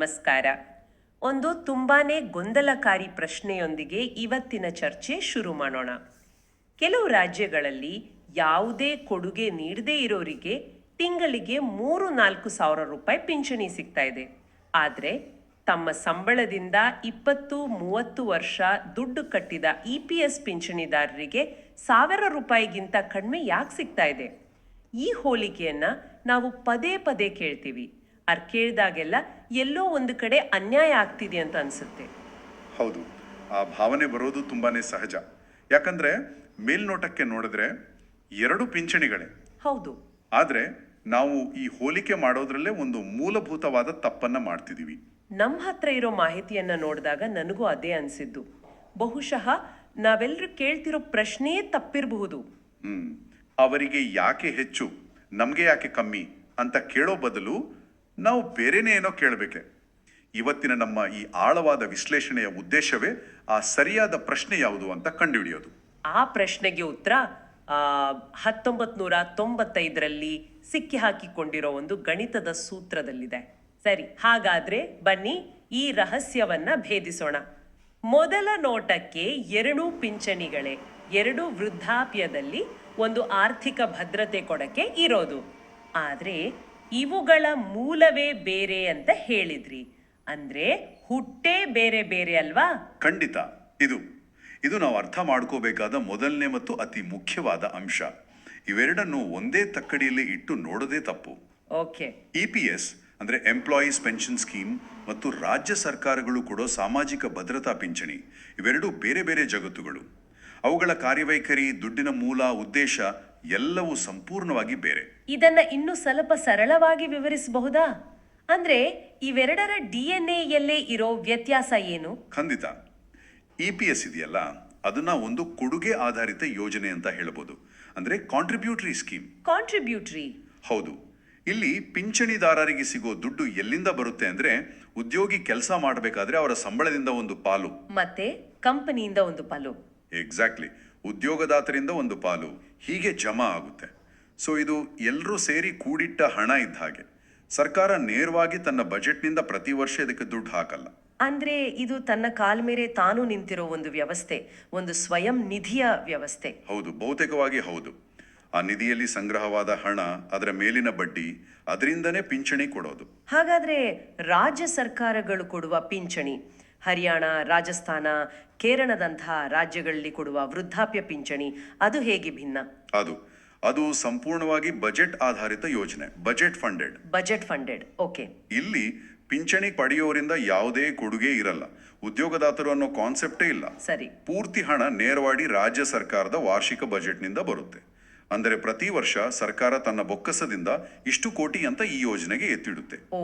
ನಮಸ್ಕಾರ. ಒಂದು ತುಂಬಾನೇ ಗೊಂದಲಕಾರಿ ಪ್ರಶ್ನೆಯೊಂದಿಗೆ ಇವತ್ತಿನ ಚರ್ಚೆ ಶುರು ಮಾಡೋಣ. ಕೆಲವು ರಾಜ್ಯಗಳಲ್ಲಿ ಯಾವುದೇ ಕೊಡುಗೆ ನೀಡದೇ ಇರೋರಿಗೆ ತಿಂಗಳಿಗೆ ಮೂರು ನಾಲ್ಕು ಸಾವಿರ ರೂಪಾಯಿ ಪಿಂಚಣಿ ಸಿಗ್ತಾ ಇದೆ. ಆದರೆ ತಮ್ಮ ಸಂಬಳದಿಂದ ಇಪ್ಪತ್ತು, ಮೂವತ್ತು ವರ್ಷ ದುಡ್ಡು ಕಟ್ಟಿದ ಇ ಪಿ ಎಸ್ ಪಿಂಚಣಿದಾರರಿಗೆ ಸಾವಿರ ರೂಪಾಯಿಗಿಂತ ಕಡಿಮೆ ಯಾಕೆ ಸಿಗ್ತಾ ಇದೆ? ಈ ಹೋಲಿಕೆಯನ್ನು ನಾವು ಪದೇ ಪದೇ ಕೇಳ್ತೀವಿ. ಅರ್ ಕೇಳಿದಾಗೆಲ್ಲ ಎಲ್ಲೋ ಒಂದು ಕಡೆ ಅನ್ಯಾಯ ಆಗ್ತಿದೆ ಅಂತ ಅನ್ಸುತ್ತೆ. ಹೌದು. ಆ ಭಾವನೆ ಬರೋದು ತುಂಬಾನೇ ಸಹಜ. ಯಾಕಂದ್ರೆ ಮೇಲ್ನೋಟಕ್ಕೆ ನೋಡಿದ್ರೆ ಎರಡು ಪಿಂಚಣಿಗಳೇ. ಹೌದು. ಆದ್ರೆ ನಾವು ಈ ಹೋಲಿಕೆ ಮಾಡೋದ್ರಲ್ಲೇ ಒಂದು ಮೂಲಭೂತವಾದ ತಪ್ಪನ್ನ ಮಾಡ್ತಿದೀವಿ. ನಮ್ಮ ಹತ್ರ ಇರೋ ಮಾಹಿತಿಯನ್ನ ನೋಡಿದಾಗ ನನಗೂ ಅದೇ ಅನ್ಸಿದ್ದು. ಬಹುಶಃ ನಾವೆಲ್ಲರೂ ಕೇಳ್ತಿರೋ ಪ್ರಶ್ನೆಯೇ ತಪ್ಪಿರಬಹುದು. ಹ್ಮ್. ಅವರಿಗೆ ಯಾಕೆ ಹೆಚ್ಚು ನಮಗೆ ಯಾಕೆ ಕಮ್ಮಿ ಅಂತ ಕೇಳೋ ಬದಲು ನಾವು ಬೇರೆನೇ ಏನೋ ಕೇಳಬೇಕೆ. ಇವತ್ತಿನ ನಮ್ಮ ಈ ಆಳವಾದ ವಿಶ್ಲೇಷಣೆಯ ಉದ್ದೇಶವೇ ಆ ಸರಿಯಾದ ಪ್ರಶ್ನೆ ಯಾವುದು ಅಂತ ಕಂಡುಹಿಡಿಯೋದು. ಆ ಪ್ರಶ್ನೆಗೆ ಉತ್ತರ ಹತ್ತೊಂಬತ್ ನೂರ ತೊಂಬತ್ತೈದರಲ್ಲಿ ಸಿಕ್ಕಿ ಹಾಕಿಕೊಂಡಿರೋ ಒಂದು ಗಣಿತದ ಸೂತ್ರದಲ್ಲಿದೆ. ಸರಿ, ಹಾಗಾದ್ರೆ ಬನ್ನಿ ಈ ರಹಸ್ಯವನ್ನ ಭೇದಿಸೋಣ. ಮೊದಲ ನೋಟಕ್ಕೆ ಎರಡೂ ಪಿಂಚಣಿಗಳೇ, ಎರಡು ವೃದ್ಧಾಪ್ಯದಲ್ಲಿ ಒಂದು ಆರ್ಥಿಕ ಭದ್ರತೆ ಕೊಡಕ್ಕೆ ಇರೋದು. ಆದ್ರೆ ಇವುಗಳ ಮೂಲವೇ ಬೇರೆ ಅಂತ ಹೇಳಿದ್ರಿ. ಅಂದ್ರೆ ಹುಟ್ಟೇ ಬೇರೆ ಬೇರೆ ಅಲ್ವಾ? ಖಂಡಿತ. ಇದು ಇದು ನಾವು ಅರ್ಥ ಮಾಡ್ಕೋಬೇಕಾದ ಮೊದಲನೇ ಮತ್ತು ಅತಿ ಮುಖ್ಯವಾದ ಅಂಶ. ಇವೆರಡನ್ನು ಒಂದೇ ತಕ್ಕಡಿಯಲ್ಲಿ ಇಟ್ಟು ನೋಡೋದೇ ತಪ್ಪು. ಓಕೆ. ಇ ಪಿ ಎಸ್ ಅಂದರೆ ಎಂಪ್ಲಾಯೀಸ್ ಪೆನ್ಷನ್ ಸ್ಕೀಮ್ ಮತ್ತು ರಾಜ್ಯ ಸರ್ಕಾರಗಳು ಕೊಡೋ ಸಾಮಾಜಿಕ ಭದ್ರತಾ ಪಿಂಚಣಿ ಇವೆರಡೂ ಬೇರೆ ಬೇರೆ ಜಗತ್ತುಗಳು. ಅವುಗಳ ಕಾರ್ಯವೈಖರಿ ದುಡ್ಡಿನ ಮೂಲ ಉದ್ದೇಶ ಎಲ್ಲವೂ ಸಂಪೂರ್ಣವಾಗಿ ಬೇರೆ. ಇದನ್ನ ಇನ್ನು ಸ್ವಲ್ಪ ಸರಳವಾಗಿ ವಿವರಿಸಬಹುದಾ? ಅಂದ್ರೆ ಇವೆರಡರ ಡಿ ಎನ್ ಎಯಲ್ಲೇ ಇರೋ ವ್ಯತ್ಯಾಸ ಏನು? ಖಂಡಿತ. ಇ ಪಿ ಎಸ್ ಇದೆಯಲ್ಲ ಅದನ್ನ ಒಂದು ಕೊಡುಗೆ ಆಧಾರಿತ ಯೋಜನೆ ಅಂತ ಹೇಳಬಹುದು. ಅಂದ್ರೆ ಕಾಂಟ್ರಿಬ್ಯೂಟರಿ ಸ್ಕೀಮ್ ಕಾಂಟ್ರಿಬ್ಯೂಟ್ರಿ ಹೌದು. ಇಲ್ಲಿ ಪಿಂಚಣಿದಾರರಿಗೆ ಸಿಗೋ ದುಡ್ಡು ಎಲ್ಲಿಂದ ಬರುತ್ತೆ ಅಂದ್ರೆ ಉದ್ಯೋಗಿ ಕೆಲಸ ಮಾಡಬೇಕಾದ್ರೆ ಅವರ ಸಂಬಳದಿಂದ ಒಂದು ಪಾಲು. ಮತ್ತೆ ಕಂಪನಿಯಿಂದ ಒಂದು ಪಾಲು. ಎಕ್ಸಾಕ್ಟ್ಲಿ ಉದ್ಯೋಗದಾತರಿಂದ ಒಂದು ಪಾಲು. ಹೀಗೆ ಜಮಾ ಆಗುತ್ತೆ. ಸೊ ಇದು ಎಲ್ಲರೂ ಸೇರಿ ಕೂಡಿಟ್ಟ ಹಣ ಇದ್ದ ಹಾಗೆ. ಸರ್ಕಾರ ನೇರವಾಗಿ ತನ್ನ ಬಜೆಟ್ನಿಂದ ಪ್ರತಿ ವರ್ಷ ಇದಕ್ಕೆ ದುಡ್ಡು ಹಾಕಲ್ಲ. ಅಂದ್ರೆ ಇದು ತನ್ನ ಕಾಲ್ ಮೇಲೆ ತಾನು ನಿಂತಿರೋ ಒಂದು ವ್ಯವಸ್ಥೆ ಒಂದು ಸ್ವಯಂ ನಿಧಿಯ ವ್ಯವಸ್ಥೆ. ಹೌದು ಬಹುತೇಕವಾಗಿ ಹೌದು. ಆ ನಿಧಿಯಲ್ಲಿ ಸಂಗ್ರಹವಾದ ಹಣ ಅದರ ಮೇಲಿನ ಬಡ್ಡಿ ಅದರಿಂದನೇ ಪಿಂಚಣಿ ಕೊಡೋದು. ಹಾಗಾದ್ರೆ ರಾಜ್ಯ ಸರ್ಕಾರಗಳು ಕೊಡುವ ಪಿಂಚಣಿ ಹರಿಯಾಣ ರಾಜಸ್ಥಾನ ಕೇರಳದಂತಹ ರಾಜ್ಯಗಳಲ್ಲಿ ಕೊಡುವ ವೃದ್ಧಾಪ್ಯ ಪಿಂಚಣಿ ಅದು ಹೇಗೆ ಭಿನ್ನ? ಅದು ಅದು ಸಂಪೂರ್ಣವಾಗಿ ಬಜೆಟ್ ಆಧಾರಿತ ಯೋಜನೆ budget funded. Budget funded okay. ಇಲ್ಲಿ ಪಿಂಚಣಿ ಪಡೆಯೋರಿಂದ ಯಾವುದೇ ಕೊಡುಗೆ ಇರಲ್ಲ ಉದ್ಯೋಗದಾತರು ಅನ್ನೋ ಕಾನ್ಸೆಪ್ಟೇ ಇಲ್ಲ. ಸರಿ. ಪೂರ್ತಿ ಹಣ ನೇರವಾಗಿ ರಾಜ್ಯ ಸರ್ಕಾರದ ವಾರ್ಷಿಕ ಬಜೆಟ್ನಿಂದ ಬರುತ್ತೆ. ಅಂದರೆ ಪ್ರತಿ ವರ್ಷ ಸರ್ಕಾರ ತನ್ನ ಬೊಕ್ಕಸದಿಂದ ಇಷ್ಟು ಕೋಟಿ ಅಂತ ಈ ಯೋಜನೆಗೆ ಎತ್ತಿಡುತ್ತೆ. ಓ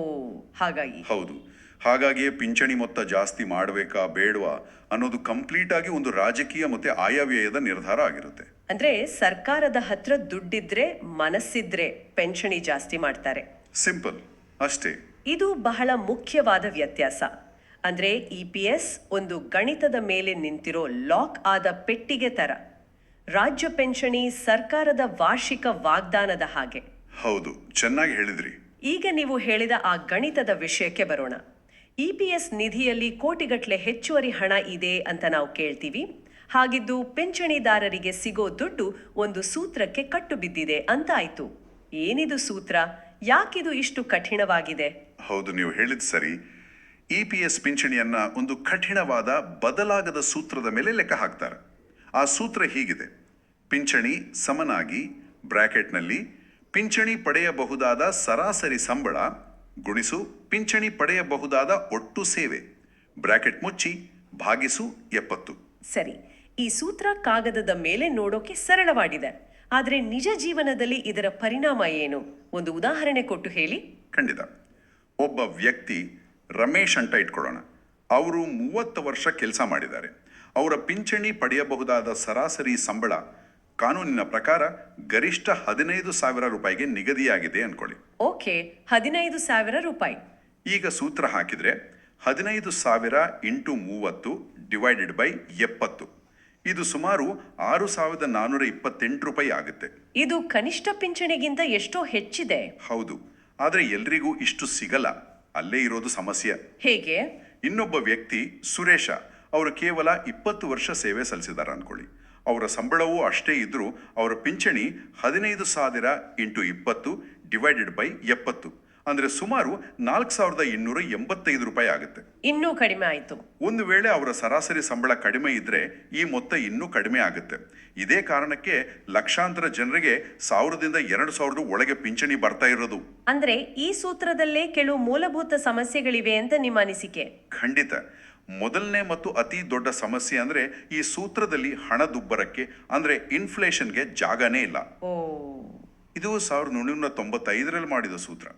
ಹಾಗಾಗಿ. ಹೌದು. ಹಾಗಾಗಿಯೇ ಪಿಂಚಣಿ ಮೊತ್ತ ಜಾಸ್ತಿ ಮಾಡಬೇಕಾ ಬೇಡವಾ ಅನ್ನೋದು ಕಂಪ್ಲೀಟ್ ಆಗಿ ಒಂದು ರಾಜಕೀಯ ಮತ್ತೆ ಆಯವ್ಯಯದ ನಿರ್ಧಾರ ಆಗಿರುತ್ತೆ. ಅಂದ್ರೆ ಸರ್ಕಾರದ ಹತ್ರ ದುಡ್ಡಿದ್ರೆ ಮನಸ್ಸಿದ್ರೆ ಪೆನ್ಷಣಿ ಜಾಸ್ತಿ ಮಾಡ್ತಾರೆ. ಸಿಂಪಲ್ ಅಷ್ಟೇ. ಇದು ಬಹಳ ಮುಖ್ಯವಾದ ವ್ಯತ್ಯಾಸ. ಅಂದ್ರೆ ಇ ಪಿ ಎಸ್ ಒಂದು ಗಣಿತದ ಮೇಲೆ ನಿಂತಿರೋ ಲಾಕ್ ಆದ ಪೆಟ್ಟಿಗೆ ತರ. ರಾಜ್ಯ ಪೆನ್ಷಣಿ ಸರ್ಕಾರದ ವಾರ್ಷಿಕ ವಾಗ್ದಾನದ ಹಾಗೆ. ಹೌದು ಚೆನ್ನಾಗಿ ಹೇಳಿದ್ರಿ. ಈಗ ನೀವು ಹೇಳಿದ ಆ ಗಣಿತದ ವಿಷಯಕ್ಕೆ ಬರೋಣ. ಇ ಪಿ ಎಸ್ ನಿಧಿಯಲ್ಲಿ ಕೋಟಿಗಟ್ಟಲೆ ಹೆಚ್ಚುವರಿ ಹಣ ಇದೆ ಅಂತ ನಾವು ಕೇಳ್ತೀವಿ. ಹಾಗಿದ್ದು ಪಿಂಚಣಿದಾರರಿಗೆ ಸಿಗೋ ದುಡ್ಡು ಒಂದು ಸೂತ್ರಕ್ಕೆ ಕಟ್ಟು ಬಿದ್ದಿದೆ ಅಂತ ಆಯ್ತು ಏನಿದು ಸೂತ್ರ? ಯಾಕಿದು ಇಷ್ಟು ಕಠಿಣವಾಗಿದೆ? ಹೌದು, ನೀವು ಹೇಳಿದ ಸರಿ. ಇ ಪಿ ಎಸ್ ಪಿಂಚಣಿಯನ್ನ ಒಂದು ಕಠಿಣವಾದ ಬದಲಾಗದ ಸೂತ್ರದ ಮೇಲೆ ಲೆಕ್ಕ ಹಾಕ್ತಾರೆ. ಆ ಸೂತ್ರ ಹೀಗಿದೆ. ಪಿಂಚಣಿ ಸಮನಾಗಿ, ಬ್ರಾಕೆಟ್ನಲ್ಲಿ, ಪಿಂಚಣಿ ಪಡೆಯಬಹುದಾದ ಸರಾಸರಿ ಸಂಬಳ ಗುಣಿಸು ಪಿಂಚಣಿ ಪಡೆಯಬಹುದಾದ ಒಟ್ಟು ಸೇವೆ. ಬ್ರಾಕೆಟ್ ಮುಚ್ಚಿ ಭಾಗಿಸು ಎಪ್ಪತ್ತು. ಸರಿ ಈ ಸೂತ್ರ ಕಾಗದದ ಮೇಲೆ ನೋಡೋಕೆ ಸರಳವಾಗಿದೆ. ಆದರೆ ನಿಜ ಜೀವನದಲ್ಲಿ ಇದರ ಪರಿಣಾಮ ಏನು? ಒಂದು ಉದಾಹರಣೆ ಕೊಟ್ಟು ಹೇಳಿ. ಖಂಡಿತ. ಒಬ್ಬ ವ್ಯಕ್ತಿ ರಮೇಶ್ ಅಂತ ಇಟ್ಕೊಳ್ಳೋಣ. ಅವರು ಮೂವತ್ತು ವರ್ಷ ಕೆಲಸ ಮಾಡಿದ್ದಾರೆ. ಅವರ ಪಿಂಚಣಿ ಪಡೆಯಬಹುದಾದ ಸರಾಸರಿ ಸಂಬಳ ಕಾನೂನಿನ ಪ್ರಕಾರ ಗರಿಷ್ಠ ಹದಿನೈದು ಸಾವಿರ ರೂಪಾಯಿಗೆ ನಿಗದಿಯಾಗಿದೆ ಅನ್ಕೊಳ್ಳಿ. ಓಕೆ ಹದಿನೈದು ಸಾವಿರ ರೂಪಾಯಿ. ಈಗ ಸೂತ್ರ ಹಾಕಿದ್ರೆ ಹದಿನೈದು ಸಾವಿರ ಇಂಟು ಮೂವತ್ತು ಡಿವೈಡೆಡ್ ಬೈ ಎಪ್ಪತ್ತು. ಇದು ಸುಮಾರು ಆರು ಸಾವಿರದ ನಾನ್ನೂರ ಇಪ್ಪತ್ತೆಂಟು ರೂಪಾಯಿ ಆಗುತ್ತೆ. ಇದು ಕನಿಷ್ಠ ಪಿಂಚಣಿಗಿಂತ ಎಷ್ಟೋ ಹೆಚ್ಚಿದೆ. ಹೌದು ಆದರೆ ಎಲ್ರಿಗೂ ಇಷ್ಟು ಸಿಗಲ್ಲ. ಅಲ್ಲೇ ಇರೋದು ಸಮಸ್ಯೆ. ಹೇಗೆ? ಇನ್ನೊಬ್ಬ ವ್ಯಕ್ತಿ ಸುರೇಶ ಅವರು ಕೇವಲ ಇಪ್ಪತ್ತು ವರ್ಷ ಸೇವೆ ಸಲ್ಲಿಸಿದ್ದಾರೆ ಅನ್ಕೊಳ್ಳಿ. ಅವರ ಸಂಬಳವೂ ಅಷ್ಟೇ ಇದ್ದರೂ ಅವರ ಪಿಂಚಣಿ ಹದಿನೈದು ಸಾವಿರ ಇಂಟು ಇಪ್ಪತ್ತು ಡಿವೈಡೆಡ್ ಬೈ ಎಪ್ಪತ್ತು. ಅಂದರೆ ಸುಮಾರು ನಾಲ್ಕು ಸಾವಿರದ ಇನ್ನೂರ ಎಂಬತ್ತೈದು ರೂಪಾಯಿ ಆಗುತ್ತೆ. ಇನ್ನೂ ಕಡಿಮೆ ಆಯಿತು. ಒಂದು ವೇಳೆ ಅವರ ಸರಾಸರಿ ಸಂಬಳ ಕಡಿಮೆ ಇದ್ರೆ ಈ ಮೊತ್ತ ಇನ್ನೂ ಕಡಿಮೆ ಆಗುತ್ತೆ. ಇದೇ ಕಾರಣಕ್ಕೆ ಲಕ್ಷಾಂತರ ಜನರಿಗೆ ಸಾವಿರದಿಂದ ಎರಡು ಸಾವಿರದ ಒಳಗೆ ಪಿಂಚಣಿ ಬರ್ತಾ ಇರೋದು. ಅಂದ್ರೆ ಈ ಸೂತ್ರದಲ್ಲೇ ಕೆಲವು ಮೂಲಭೂತ ಸಮಸ್ಯೆಗಳಿವೆ ಅಂತ ನಿಮ್ಮ ಅನಿಸಿಕೆ. ಖಂಡಿತ. ಮೊದಲನೇ ಮತ್ತು ಅತಿ ದೊಡ್ಡ ಸಮಸ್ಯೆ ಅಂದ್ರೆ ಈ ಸೂತ್ರದಲ್ಲಿ ಹಣದುಬ್ಬರಕ್ಕೆ ಅಂದ್ರೆ ಇನ್ಫ್ಲೇಷನ್ಗೆ ಜಾಗನೇ ಇಲ್ಲ. ಇದು ಸಾವಿರದ ಒಂಬೈನೂರ ತೊಂಬತ್ತೈದರಲ್ಲಿ ಮಾಡಿದ ಸೂತ್ರ.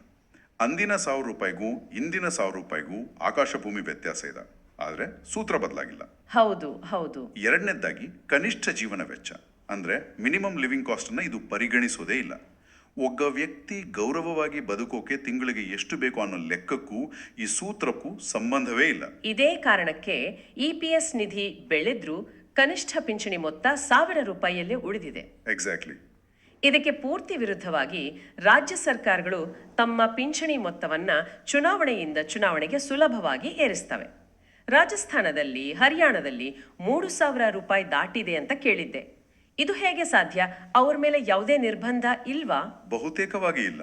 ಅಂದಿನ ಸಾವಿರ ರೂಪಾಯಿಗೂ ಇಂದಿನ ಸಾವಿರ ರೂಪಾಯಿಗೂ ಆಕಾಶ ಭೂಮಿ ವ್ಯತ್ಯಾಸ ಇದೆ. ಆದ್ರೆ ಸೂತ್ರ ಬದಲಾಗಿಲ್ಲ. ಹೌದು ಹೌದು. ಎರಡನೇದಾಗಿ ಕನಿಷ್ಠ ಜೀವನ ವೆಚ್ಚ. ಅಂದ್ರೆ ಮಿನಿಮಮ್ ಲಿವಿಂಗ್ ಕಾಸ್ಟ್ ಅನ್ನ ಇದು ಪರಿಗಣಿಸೋದೇ ಇಲ್ಲ. ಒಬ್ಬ ವ್ಯಕ್ತಿ ಗೌರವವಾಗಿ ಬದುಕೋಕೆ ತಿಂಗಳಿಗೆ ಎಷ್ಟು ಬೇಕು ಅನ್ನೋ ಲೆಕ್ಕಕ್ಕೂ ಈ ಸೂತ್ರಕ್ಕೂ ಸಂಬಂಧವೇ ಇಲ್ಲ. ಇದೇ ಕಾರಣಕ್ಕೆ ಇ ಪಿ ಎಸ್ ನಿಧಿ ಬೆಳೆದ್ರೂ ಕನಿಷ್ಠ ಪಿಂಚಣಿ ಮೊತ್ತ ಸಾವಿರ ರೂಪಾಯಿಯಲ್ಲೇ ಉಳಿದಿದೆ. ಎಕ್ಸಾಕ್ಟ್ಲಿ ಇದಕ್ಕೆ ಪೂರ್ತಿ ವಿರುದ್ಧವಾಗಿ ರಾಜ್ಯ ಸರ್ಕಾರಗಳು ತಮ್ಮ ಪಿಂಚಣಿ ಮೊತ್ತವನ್ನ ಚುನಾವಣೆಯಿಂದ ಚುನಾವಣೆಗೆ ಸುಲಭವಾಗಿ ಏರಿಸ್ತವೆ. ರಾಜಸ್ಥಾನದಲ್ಲಿ ಹರಿಯಾಣದಲ್ಲಿ ಮೂರು ಸಾವಿರ ರೂಪಾಯಿ ದಾಟಿದೆ ಅಂತ ಕೇಳಿದ್ದೆ. ಇದು ಹೇಗೆ ಸಾಧ್ಯ? ಅವ್ರ ಮೇಲೆ ಯಾವುದೇ ನಿರ್ಬಂಧ ಇಲ್ವಾ? ಬಹುತೇಕವಾಗಿ ಇಲ್ಲ.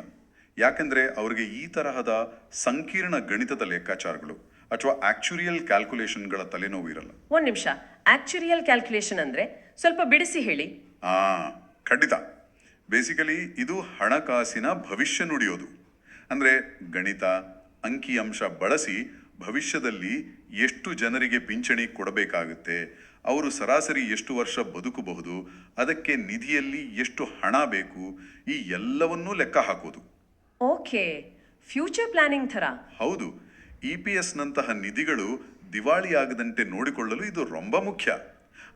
ಯಾಕಂದ್ರೆ ಅವರಿಗೆ ಈ ತರಹದ ಸಂಕೀರ್ಣ ಗಣಿತದ ಲೆಕ್ಕಾಚಾರಗಳು ಅಥವಾ ಆಕ್ಚುರಿಯಲ್ ಕ್ಯಾಲ್ಕುಲೇಷನ್ಗಳ ತಲೆನೋವು ಇರಲ್ಲ. ಒಂದ್ ನಿಮಿಷ. ಆಕ್ಚುರಿಯಲ್ ಕ್ಯಾಲ್ಕುಲೇಷನ್ ಅಂದ್ರೆ ಸ್ವಲ್ಪ ಬಿಡಿಸಿ ಹೇಳಿ. ಆ ಖಂಡಿತ. ಬೇಸಿಕಲಿ ಇದು ಹಣಕಾಸಿನ ಭವಿಷ್ಯ ನುಡಿಯೋದು. ಅಂದ್ರೆ ಗಣಿತ ಅಂಕಿಅಂಶ ಬಳಸಿ ಭವಿಷ್ಯದಲ್ಲಿ ಎಷ್ಟು ಜನರಿಗೆ ಪಿಂಚಣಿ ಕೊಡಬೇಕಾಗುತ್ತೆ ಅವರು ಸರಾಸರಿ ಎಷ್ಟು ವರ್ಷ ಬದುಕಬಹುದು ಅದಕ್ಕೆ ನಿಧಿಯಲ್ಲಿ ಎಷ್ಟು ಹಣ ಬೇಕು ಈ ಎಲ್ಲವನ್ನೂ ಲೆಕ್ಕ ಹಾಕೋದು. ಓಕೆ ಫ್ಯೂಚರ್ ಪ್ಲಾನಿಂಗ್ ಥರ. ಹೌದು ಇ ಪಿ ಎಸ್ನಂತಹ ನಿಧಿಗಳು ದಿವಾಳಿಯಾಗದಂತೆ ನೋಡಿಕೊಳ್ಳಲು ಇದು ರೊಂಬ ಮುಖ್ಯ.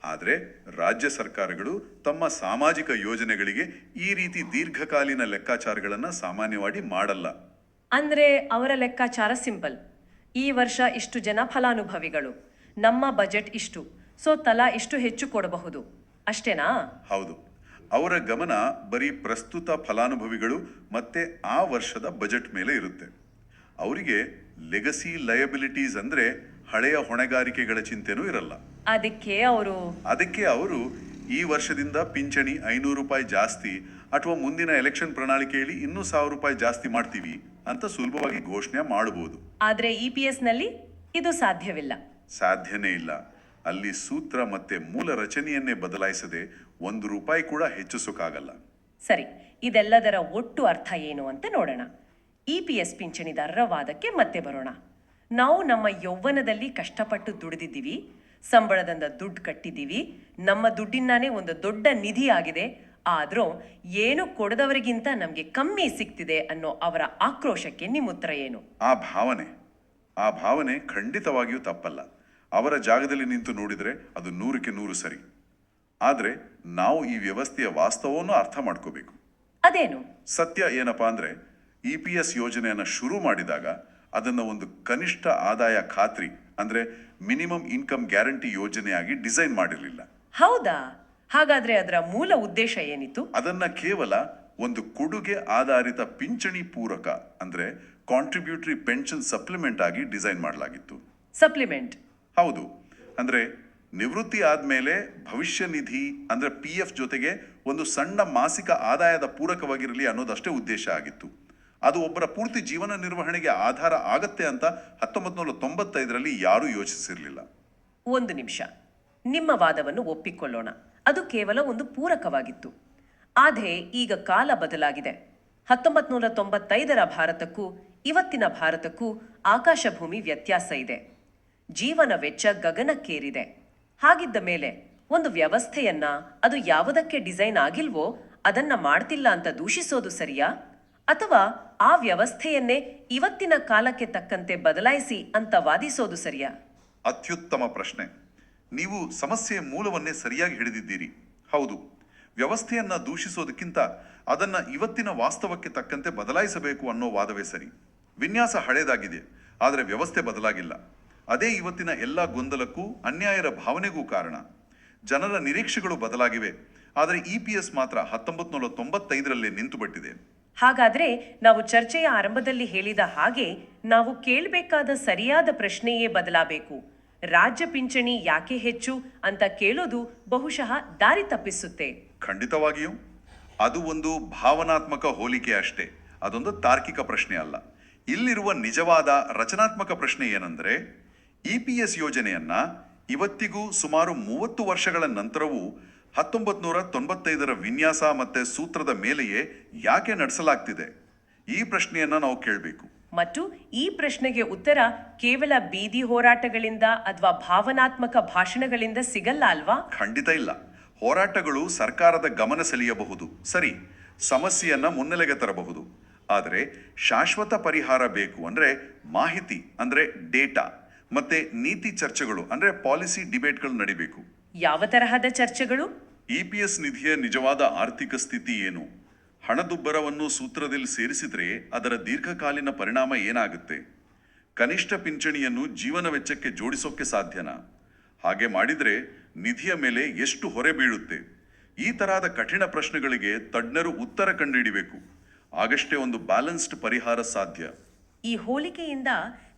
ಆದರೆ ರಾಜ್ಯ ಸರ್ಕಾರಗಳು ತಮ್ಮ ಸಾಮಾಜಿಕ ಯೋಜನೆಗಳಿಗೆ ಈ ರೀತಿ ದೀರ್ಘಕಾಲೀನ ಲೆಕ್ಕಾಚಾರಗಳನ್ನು ಸಾಮಾನ್ಯವಾಗಿ ಮಾಡಲ್ಲ. ಅಂದ್ರೆ ಅವರ ಲೆಕ್ಕಾಚಾರ ಸಿಂಪಲ್. ಈ ವರ್ಷ ಇಷ್ಟು ಜನ ಫಲಾನುಭವಿಗಳು ನಮ್ಮ ಬಜೆಟ್ ಇಷ್ಟು. ಸೊ ತಲಾ ಇಷ್ಟು ಹೆಚ್ಚು ಕೊಡಬಹುದು. ಅಷ್ಟೇನಾ? ಹೌದು. ಅವರ ಗಮನ ಬರೀ ಪ್ರಸ್ತುತ ಫಲಾನುಭವಿಗಳು ಮತ್ತೆ ಆ ವರ್ಷದ ಬಜೆಟ್ ಮೇಲೆ ಇರುತ್ತೆ. ಅವರಿಗೆ ಲೆಗಸಿ ಲಯಬಿಲಿಟೀಸ್ ಅಂದ್ರೆ ಹಳೆಯ ಹೊಣೆಗಾರಿಕೆಗಳ ಚಿಂತೆನೂ ಇರಲ್ಲ. ಅದಕ್ಕೆ ಅವರು ಅದಕ್ಕೆ ಅವರು ಈ ವರ್ಷದಿಂದ ಪಿಂಚಣಿ ಐನೂರು ರೂಪಾಯಿ ಜಾಸ್ತಿ ಅಥವಾ ಮುಂದಿನ ಎಲೆಕ್ಷನ್ ಪ್ರಣಾಳಿಕೆಯಲ್ಲಿ ಇನ್ನೂ ಸಾವಿರ ರೂಪಾಯಿ ಜಾಸ್ತಿ ಮಾಡ್ತೀವಿ ಅಂತ ಸುಲಭವಾಗಿ ಘೋಷಣೆ ಮಾಡಬಹುದು ಆದ್ರೆ ಇ ಪಿ ಎಸ್ನಲ್ಲಿ ಇದು ಸಾಧ್ಯವಿಲ್ಲ. ಸಾಧ್ಯನೇ ಇಲ್ಲ. ಅಲ್ಲಿ ಸೂತ್ರ ಮತ್ತೆ ಮೂಲ ರಚನೆಯನ್ನೇ ಬದಲಾಯಿಸದೆ ಒಂದು ರೂಪಾಯಿ ಕೂಡ ಹೆಚ್ಚಿಸೋಕ್ಕಾಗಲ್ಲ ಸರಿ ಇದೆಲ್ಲದರ ಒಟ್ಟು ಅರ್ಥ ಏನು ಅಂತ ನೋಡೋಣ. ಇ ಪಿ ಎಸ್ ಪಿಂಚಣಿದಾರರ ವಾದಕ್ಕೆ ಮತ್ತೆ ಬರೋಣ. ನಾವು ನಮ್ಮ ಯೌವನದಲ್ಲಿ ಕಷ್ಟಪಟ್ಟು ದುಡಿದಿದ್ದೀವಿ ಸಂಬಳದಿಂದ ದುಡ್ಡು ಕಟ್ಟಿದ್ದೀವಿ ನಮ್ಮ ದುಡ್ಡಿನಾನೇ ಒಂದು ದೊಡ್ಡ ನಿಧಿ ಆಗಿದೆ ಆದರೂ ಏನು ಕೊಡದವರಿಗಿಂತ ನಮಗೆ ಕಮ್ಮಿ ಸಿಗ್ತಿದೆ ಅನ್ನೋ ಅವರ ಆಕ್ರೋಶಕ್ಕೆ ನಿಮ್ಮ ಉತ್ತರ ಏನು? ಆ ಭಾವನೆ ಆ ಭಾವನೆ ಖಂಡಿತವಾಗಿಯೂ ತಪ್ಪಲ್ಲ. ಅವರ ಜಾಗದಲ್ಲಿ ನಿಂತು ನೋಡಿದರೆ ಅದು ನೂರಕ್ಕೆ ನೂರು ಸರಿ. ಆದರೆ ನಾವು ಈ ವ್ಯವಸ್ಥೆಯ ವಾಸ್ತವವನ್ನು ಅರ್ಥ ಮಾಡ್ಕೋಬೇಕು. ಅದೇನು? ಸತ್ಯ ಏನಪ್ಪಾ ಅಂದ್ರೆ ಇ ಪಿ ಎಸ್ ಯೋಜನೆಯನ್ನು ಶುರು ಮಾಡಿದಾಗ ಅದನ್ನು ಒಂದು ಕನಿಷ್ಠ ಆದಾಯ ಖಾತ್ರಿ ಅಂದ್ರೆ ಮಿನಿಮಮ್ ಇನ್ಕಮ್ ಗ್ಯಾರಂಟಿ ಯೋಜನೆಯಾಗಿ ಡಿಸೈನ್ ಮಾಡಿರಲಿಲ್ಲ. ಹೌದಾ? ಹಾಗಾದ್ರೆ ಅದರ ಮೂಲ ಉದ್ದೇಶ ಏನಿತ್ತು? ಅದನ್ನ ಕೇವಲ ಒಂದು ಕೊಡುಗೆ ಆಧಾರಿತ ಪಿಂಚಣಿ ಪೂರಕ ಅಂದ್ರೆ ಕಾಂಟ್ರಿಬ್ಯೂಟರಿ ಪೆನ್ಷನ್ ಸಪ್ಲಿಮೆಂಟ್ ಆಗಿ ಡಿಸೈನ್ ಮಾಡಲಾಗಿತ್ತು. ಸಪ್ಲಿಮೆಂಟ್ ಹೌದು. ಅಂದರೆ ನಿವೃತ್ತಿ ಆದಮೇಲೆ ಭವಿಷ್ಯ ನಿಧಿ ಅಂದ್ರೆ ಪಿ ಎಫ್ ಜೊತೆಗೆ ಒಂದು ಸಣ್ಣ ಮಾಸಿಕ ಆದಾಯದ ಪೂರಕವಾಗಿರಲಿ ಅನ್ನೋದಷ್ಟೇ ಉದ್ದೇಶ ಆಗಿತ್ತು. ಅದು ಒಬ್ಬರ ಪೂರ್ತಿ ಜೀವನ ನಿರ್ವಹಣೆಗೆ ಆಧಾರ ಆಗತ್ತೆ ಅಂತ ಹತ್ತೊಂಬತ್ತು ನೂರ ತೊಂಬತ್ತೈದರಲ್ಲಿ ಯಾರೂ ಯೋಚಿಸಿರಲಿಲ್ಲ. ಒಂದು ನಿಮಿಷ. ನಿಮ್ಮ ವಾದವನ್ನು ಒಪ್ಪಿಕೊಳ್ಳೋಣ. ಅದು ಕೇವಲ ಒಂದು ಪೂರಕವಾಗಿತ್ತು. ಆದರೆ ಈಗ ಕಾಲ ಬದಲಾಗಿದೆ. ಹತ್ತೊಂಬತ್ತು ನೂರ ತೊಂಬತ್ತೈದರ ಭಾರತಕ್ಕೂ, ಇವತ್ತಿನ ಭಾರತಕ್ಕೂ ಆಕಾಶಭೂಮಿ ವ್ಯತ್ಯಾಸ ಇದೆ. ಜೀವನ ವೆಚ್ಚ ಗಗನಕ್ಕೇರಿದೆ. ಹಾಗಿದ್ದ ಮೇಲೆ ಒಂದು ವ್ಯವಸ್ಥೆಯನ್ನ ಅದು ಯಾವುದಕ್ಕೆ ಡಿಸೈನ್ ಆಗಿಲ್ವೋ ಅದನ್ನ ಮಾಡ್ತಿಲ್ಲ ಅಂತ ದೂಷಿಸೋದು ಸರಿಯಾ? ಅಥವಾ ಆ ವ್ಯವಸ್ಥೆಯನ್ನೇ ಇವತ್ತಿನ ಕಾಲಕ್ಕೆ ತಕ್ಕಂತೆ ಬದಲಾಯಿಸಿ ಅಂತ ವಾದಿಸೋದು ಸರಿಯಾ? ಅತ್ಯುತ್ತಮ ಪ್ರಶ್ನೆ. ನೀವು ಸಮಸ್ಯೆಯ ಮೂಲವನ್ನೇ ಸರಿಯಾಗಿ ಹಿಡಿದಿದ್ದೀರಿ. ಹೌದು, ವ್ಯವಸ್ಥೆಯನ್ನ ದೂಷಿಸೋದಕ್ಕಿಂತ ಅದನ್ನ ಇವತ್ತಿನ ವಾಸ್ತವಕ್ಕೆ ತಕ್ಕಂತೆ ಬದಲಾಯಿಸಬೇಕು ಅನ್ನೋ ವಾದವೇ ಸರಿ. ವಿನ್ಯಾಸ ಹಳೇದಾಗಿದೆ, ಆದರೆ ವ್ಯವಸ್ಥೆ ಬದಲಾಗಿಲ್ಲ. ಅದೇ ಇವತ್ತಿನ ಎಲ್ಲ ಗೊಂದಲಕ್ಕೂ ಅನ್ಯಾಯರ ಭಾವನೆಗೂ ಕಾರಣ. ಜನರ ನಿರೀಕ್ಷೆಗಳು ಬದಲಾಗಿವೆ. ಆದರೆ ಇ ಪಿ ಎಸ್ ಮಾತ್ರ ಹತ್ತೊಂಬತ್ತು ನೂರ ತೊಂಬತ್ತೈದರಲ್ಲೇ ನಿಂತುಬಿಟ್ಟಿದೆ. ಹಾಗಾದ್ರೆ ನಾವು ಚರ್ಚೆಯ ಆರಂಭದಲ್ಲಿ ಹೇಳಿದ ಹಾಗೆ ನಾವು ಕೇಳಬೇಕಾದ ಸರಿಯಾದ ಪ್ರಶ್ನೆಯೇ ಬದಲಾಗಬೇಕು. ರಾಜ್ಯ ಪಿಂಚಣಿ ಯಾಕೆ ಹೆಚ್ಚು ಅಂತ ಕೇಳೋದು ಬಹುಶಃ ದಾರಿ ತಪ್ಪಿಸುತ್ತೆ. ಖಂಡಿತವಾಗಿಯೂ. ಅದು ಒಂದು ಭಾವನಾತ್ಮಕ ಹೋಲಿಕೆ ಅಷ್ಟೇ. ಅದೊಂದು ತಾರ್ಕಿಕ ಪ್ರಶ್ನೆ ಅಲ್ಲ. ಇಲ್ಲಿರುವ ನಿಜವಾದ ರಚನಾತ್ಮಕ ಪ್ರಶ್ನೆ ಏನಂದ್ರೆ ಇ ಪಿ ಎಸ್ ಯೋಜನೆಯನ್ನ ಇವತ್ತಿಗೂ ಸುಮಾರು ಮೂವತ್ತು ವರ್ಷಗಳ ನಂತರವೂ ಹತ್ತೊಂಬತ್ತು ನೂರ ತೊಂಬತ್ತೈದರ ವಿನ್ಯಾಸ ಮತ್ತೆ ಸೂತ್ರದ ಮೇಲೆಯೇ ಯಾಕೆ ನಡೆಸಲಾಗ್ತಿದೆ? ಈ ಪ್ರಶ್ನೆಯನ್ನ ನಾವು ಕೇಳಬೇಕು. ಮತ್ತು ಈ ಪ್ರಶ್ನೆಗೆ ಉತ್ತರ ಕೇವಲ ಬೀದಿ ಹೋರಾಟಗಳಿಂದ ಅಥವಾ ಭಾವನಾತ್ಮಕ ಭಾಷಣಗಳಿಂದ ಸಿಗಲ್ಲ ಅಲ್ವಾ? ಖಂಡಿತ ಇಲ್ಲ. ಹೋರಾಟಗಳು ಸರ್ಕಾರದ ಗಮನ ಸೆಳೆಯಬಹುದು. ಸರಿ ಸಮಸ್ಯೆಯನ್ನ ಮುನ್ನೆಲೆಗೆ ತರಬಹುದು. ಆದರೆ ಶಾಶ್ವತ ಪರಿಹಾರ ಬೇಕು ಅಂದ್ರೆ ಮಾಹಿತಿ ಅಂದ್ರೆ ಡೇಟಾ. ಮತ್ತೆ ನೀತಿ ಚರ್ಚೆಗಳು ಅಂದ್ರೆ ಪಾಲಿಸಿ ಡಿಬೇಟ್ಗಳು ನಡಿಬೇಕು. ಯಾವ ತರಹದ ಚರ್ಚೆಗಳು? ಇಪಿಎಸ್ ಪಿ ಎಸ್ ನಿಧಿಯ ನಿಜವಾದ ಆರ್ಥಿಕ ಸ್ಥಿತಿ ಏನು? ಹಣದುಬ್ಬರವನ್ನು ಸೂತ್ರದಲ್ಲಿ ಸೇರಿಸಿದ್ರೆ ಅದರ ದೀರ್ಘಕಾಲೀನ ಪರಿಣಾಮ ಏನಾಗುತ್ತೆ? ಕನಿಷ್ಠ ಪಿಂಚಣಿಯನ್ನು ಜೀವನ ವೆಚ್ಚಕ್ಕೆ ಜೋಡಿಸೋಕೆ ಸಾಧ್ಯನಾ? ಹಾಗೆ ಮಾಡಿದ್ರೆ ನಿಧಿಯ ಮೇಲೆ ಎಷ್ಟು ಹೊರೆ ಬೀಳುತ್ತೆ? ಈ ತರಹದ ಕಠಿಣ ಪ್ರಶ್ನೆಗಳಿಗೆ ತಜ್ಞರು ಉತ್ತರ ಕಂಡುಹಿಡಿಬೇಕು. ಆಗಷ್ಟೇ ಒಂದು ಬ್ಯಾಲೆನ್ಸ್ಡ್ ಪರಿಹಾರ ಸಾಧ್ಯ. ಈ ಹೋಲಿಕೆಯಿಂದ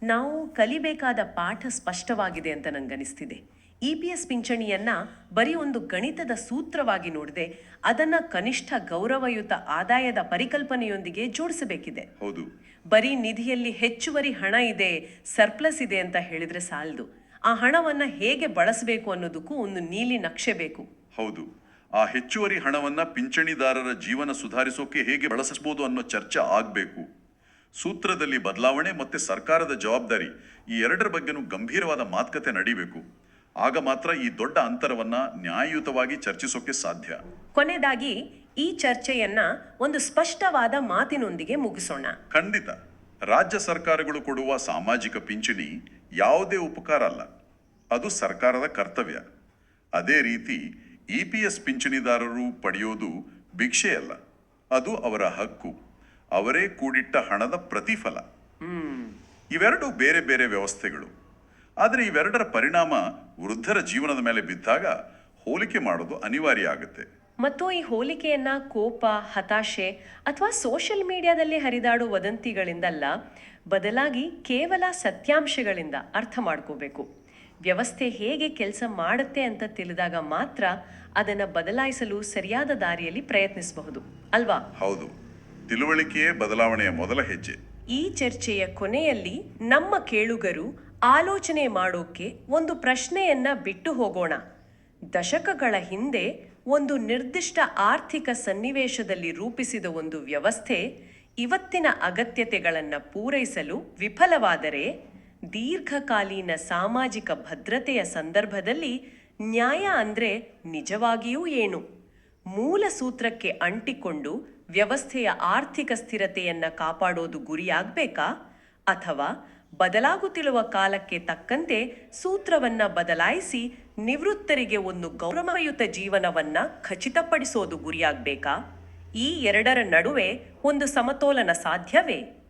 ನಾವು ಕಲಿಬೇಕಾದ ಪಾಠ ಸ್ಪಷ್ಟವಾಗಿದೆ ಅಂತ ನನಗನಿಸ್ತಿದೆ ಇ ಪಿ ಎಸ್ ಪಿಂಚಣಿಯನ್ನ ಬರೀ ಒಂದು ಗಣಿತದ ಸೂತ್ರವಾಗಿ ನೋಡದೆ ಅದನ್ನ ಕನಿಷ್ಠ ಗೌರವಯುತ ಆದಾಯದ ಪರಿಕಲ್ಪನೆಯೊಂದಿಗೆ ಜೋಡಿಸಬೇಕಿದೆ. ಹೌದು. ಬರೀ ನಿಧಿಯಲ್ಲಿ ಹೆಚ್ಚುವರಿ ಹಣ ಇದೆ ಸರ್ಪ್ಲಸ್ ಇದೆ ಅಂತ ಹೇಳಿದ್ರೆ ಸಾಲದು. ಆ ಹಣವನ್ನ ಹೇಗೆ ಬಳಸಬೇಕು ಅನ್ನೋದಕ್ಕೂ ಒಂದು ನೀಲಿ ನಕ್ಷೆ ಬೇಕು. ಹೌದು. ಆ ಹೆಚ್ಚುವರಿ ಹಣವನ್ನ ಪಿಂಚಣಿದಾರರ ಜೀವನ ಸುಧಾರಿಸೋಕೆ ಹೇಗೆ ಬಳಸಬಹುದು ಅನ್ನೋ ಚರ್ಚೆ ಆಗ್ಬೇಕು. ಸೂತ್ರದಲ್ಲಿ ಬದಲಾವಣೆ ಮತ್ತೆ ಸರ್ಕಾರದ ಜವಾಬ್ದಾರಿ ಈ ಎರಡರ ಬಗ್ಗೆನೂ ಗಂಭೀರವಾದ ಮಾತುಕತೆ ನಡೀಬೇಕು. ಆಗ ಮಾತ್ರ ಈ ದೊಡ್ಡ ಅಂತರವನ್ನ ನ್ಯಾಯಯುತವಾಗಿ ಚರ್ಚಿಸೋಕೆ ಸಾಧ್ಯ. ಕೊನೆಯದಾಗಿ ಈ ಚರ್ಚೆಯನ್ನ ಒಂದು ಸ್ಪಷ್ಟವಾದ ಮಾತಿನೊಂದಿಗೆ ಮುಗಿಸೋಣ. ಖಂಡಿತ. ರಾಜ್ಯ ಸರ್ಕಾರಗಳು ಕೊಡುವ ಸಾಮಾಜಿಕ ಪಿಂಚಣಿ ಯಾವುದೇ ಉಪಕಾರ ಅಲ್ಲ. ಅದು ಸರ್ಕಾರದ ಕರ್ತವ್ಯ. ಅದೇ ರೀತಿ ಇ ಪಿ ಎಸ್ ಪಿಂಚಣಿದಾರರು ಪಡೆಯೋದು ಭಿಕ್ಷೆ ಅಲ್ಲ. ಅದು ಅವರ ಹಕ್ಕು. ಅವರೇ ಕೂಡಿಟ್ಟ ಹಣದ ಪ್ರತಿಫಲ. ಇವೆರಡು ಬೇರೆ ಬೇರೆ ವ್ಯವಸ್ಥೆಗಳು. ಆದರೆ ಇವೆರಡರ ಪರಿಣಾಮ ವೃದ್ಧರ ಜೀವನದ ಮೇಲೆ ಬಿದ್ದಾಗ ಹೋಲಿಕೆ ಮಾಡೋದು ಅನಿವಾರ್ಯ ಆಗುತ್ತೆ. ಮತ್ತು ಈ ಹೋಲಿಕೆಯನ್ನ ಕೋಪ ಹತಾಶೆ ಅಥವಾ ಸೋಷಿಯಲ್ ಮೀಡಿಯಾದಲ್ಲಿ ಹರಿದಾಡುವ ವದಂತಿಗಳಿಂದಲ್ಲ ಬದಲಾಗಿ ಕೇವಲ ಸತ್ಯಾಂಶಗಳಿಂದ ಅರ್ಥ ಮಾಡ್ಕೋಬೇಕು. ವ್ಯವಸ್ಥೆ ಹೇಗೆ ಕೆಲಸ ಮಾಡುತ್ತೆ ಅಂತ ತಿಳಿದಾಗ ಮಾತ್ರ ಅದನ್ನು ಬದಲಾಯಿಸಲು ಸರಿಯಾದ ದಾರಿಯಲ್ಲಿ ಪ್ರಯತ್ನಿಸಬಹುದು. ಅಲ್ವಾ? ಹೌದು. ತಿಳುವಳಿಕೆಯೇ ಬದಲಾವಣೆಯ ಮೊದಲ ಹೆಜ್ಜೆ. ಈ ಚರ್ಚೆಯ ಕೊನೆಯಲ್ಲಿ ನಮ್ಮ ಕೇಳುಗರು ಆಲೋಚನೆ ಮಾಡೋಕೆ ಒಂದು ಪ್ರಶ್ನೆಯನ್ನ ಬಿಟ್ಟು ಹೋಗೋಣ. ದಶಕಗಳ ಹಿಂದೆ ಒಂದು ನಿರ್ದಿಷ್ಟ ಆರ್ಥಿಕ ಸನ್ನಿವೇಶದಲ್ಲಿ ರೂಪಿಸಿದ ಒಂದು ವ್ಯವಸ್ಥೆ ಇವತ್ತಿನ ಅಗತ್ಯತೆಗಳನ್ನು ಪೂರೈಸಲು ವಿಫಲವಾದರೆ ದೀರ್ಘಕಾಲೀನ ಸಾಮಾಜಿಕ ಭದ್ರತೆಯ ಸಂದರ್ಭದಲ್ಲಿ ನ್ಯಾಯ ಅಂದ್ರೆ ನಿಜವಾಗಿಯೂ ಏನು? ಮೂಲ ಸೂತ್ರಕ್ಕೆ ಅಂಟಿಕೊಂಡು ವ್ಯವಸ್ಥೆಯ ಆರ್ಥಿಕ ಸ್ಥಿರತೆಯನ್ನು ಕಾಪಾಡೋದು ಗುರಿಯಾಗಬೇಕಾ? ಅಥವಾ ಬದಲಾಗುತ್ತಿರುವ ಕಾಲಕ್ಕೆ ತಕ್ಕಂತೆ ಸೂತ್ರವನ್ನು ಬದಲಾಯಿಸಿ ನಿವೃತ್ತರಿಗೆ ಒಂದು ಗೌರವಯುತ ಜೀವನವನ್ನು ಖಚಿತಪಡಿಸೋದು ಗುರಿಯಾಗಬೇಕಾ? ಈ ಎರಡರ ನಡುವೆ ಒಂದು ಸಮತೋಲನ ಸಾಧ್ಯವೇ?